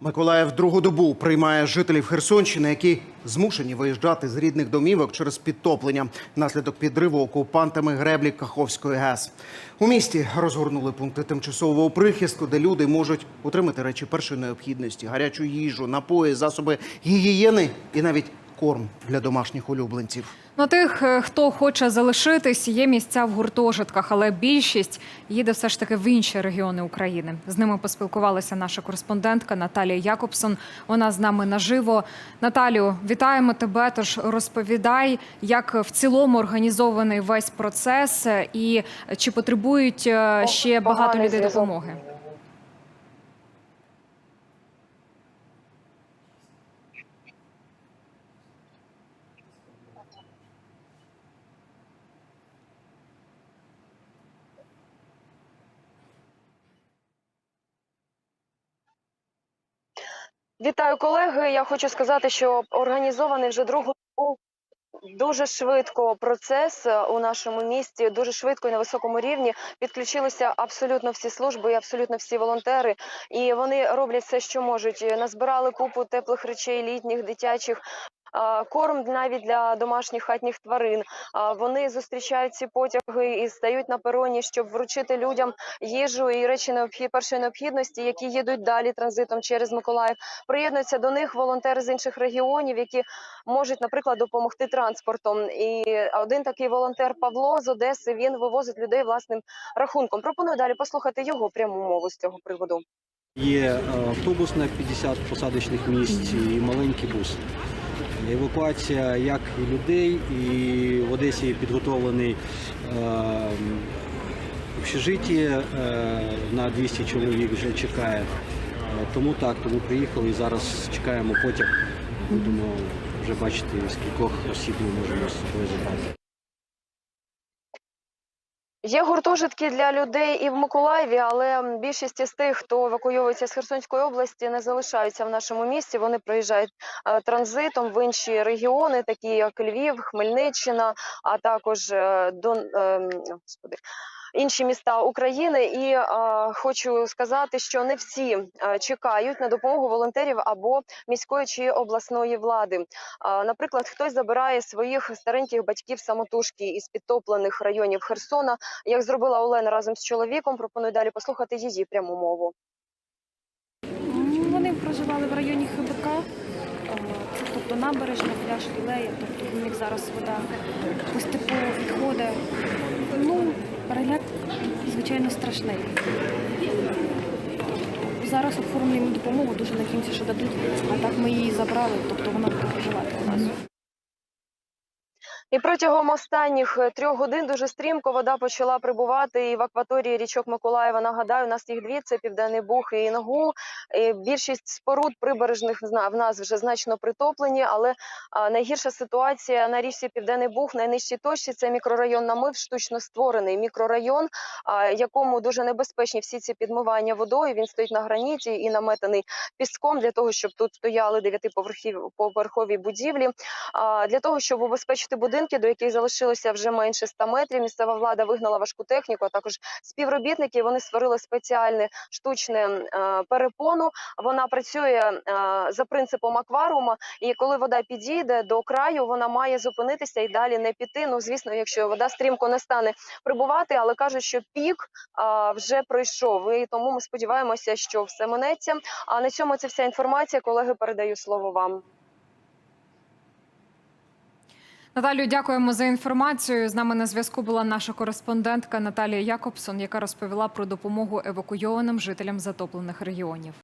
Миколаїв другу добу приймає жителів Херсонщини, які змушені виїжджати з рідних домівок через підтоплення внаслідок підриву окупантами греблі Каховської ГЕС. У місті розгорнули пункти тимчасового прихистку, де люди можуть отримати речі першої необхідності, гарячу їжу, напої, засоби гігієни і навіть корм для домашніх улюбленців. На тих, е, хто хоче залишитись, є місця в гуртожитках, але більшість їде все ж таки в інші регіони України. З ними поспілкувалася наша кореспондентка Наталія Якобсон. Вона з нами наживо. Наталію, вітаємо тебе. Тож розповідай, як в цілому організований весь процес, е, і чи потребують е, ще багато людей допомоги. Вітаю, колеги. Я хочу сказати, що організований вже другу дуже швидко процес е, у нашому місті, дуже швидко і на високому рівні підключилися абсолютно всі служби і абсолютно всі волонтери. І вони роблять все, що можуть. Назбирали купу теплих речей, літніх, дитячих. Корм навіть для домашніх хатніх тварин. Вони зустрічають ці потяги і стають на пероні, щоб вручити людям їжу і речі необхід першої необхідності, які їдуть далі транзитом через Миколаїв. Приєднуються до них волонтери з інших регіонів, які можуть, наприклад, допомогти транспортом. І один такий волонтер Павло з Одеси він вивозить людей власним рахунком. Пропоную далі послухати його пряму мову з цього приводу. Є е, автобус на 50 посадочних місць і маленький бус. Евакуація як і людей, і в Одесі підготовлений е, общежиття е, на 200 чоловік вже чекає. Е, Тому так, тому приїхали і зараз чекаємо потяг. Будемо вже бачити, скількох осіб ми можемо з собою забрати. Є гуртожитки для людей і в Миколаєві, але більшість із тих, хто евакуйовується з Херсонської області, не залишаються в нашому місті. Вони приїжджають е, транзитом в інші регіони, такі як Львів, Хмельниччина, а також до Дон, е, господи. Інші міста України, і е, хочу сказати, що не всі е, чекають на допомогу волонтерів або міської чи обласної влади. А, Наприклад, хтось забирає своїх стареньких батьків самотужки із підтоплених районів Херсона, як зробила Олена разом з чоловіком. Пропоную далі послухати її пряму мову. Ну, Вони проживали в районі ХБК, е, тобто набережна, пляж Лілея, тобто в них зараз вода поступово відходить. Ну, перегляд, звичайно, страшний. Зараз оформлюємо допомогу, дуже надіємося, що дадуть, а так ми її забрали, тобто вона буде проживати у нас. І протягом останніх е, трьох годин дуже стрімко вода почала прибувати і в акваторії річок Миколаєва. Нагадаю, у нас їх дві: це Південний Буг і Інгул. І більшість споруд прибережних в нас вже значно притоплені, але найгірша ситуація на річці Південний Буг, найнижчій точці це мікрорайон Намив, штучно створений мікрорайон, якому дуже небезпечні всі ці підмивання водою. Він стоїть на граніті і наметаний піском для того, щоб тут стояли дев'ятиповерхові будівлі. Для того, щоб убезпечити будинки, до яких залишилося вже менше 100 метрів, місцева влада вигнала важку техніку, а також співробітники. Вони створили спеціальне штучне е, перепону. Вона працює е, за принципом акваріума, і коли вода підійде до краю, вона має зупинитися і далі не піти. Ну звісно, якщо вода стрімко не стане прибувати, але кажуть, що пік вже пройшов. І тому ми сподіваємося, що все минеться. А на цьому це вся інформація. Колеги, передаю слово вам. Наталію, дякуємо за інформацію. З нами на зв'язку була наша кореспондентка Наталія Якобсон, яка розповіла про допомогу евакуйованим жителям затоплених регіонів.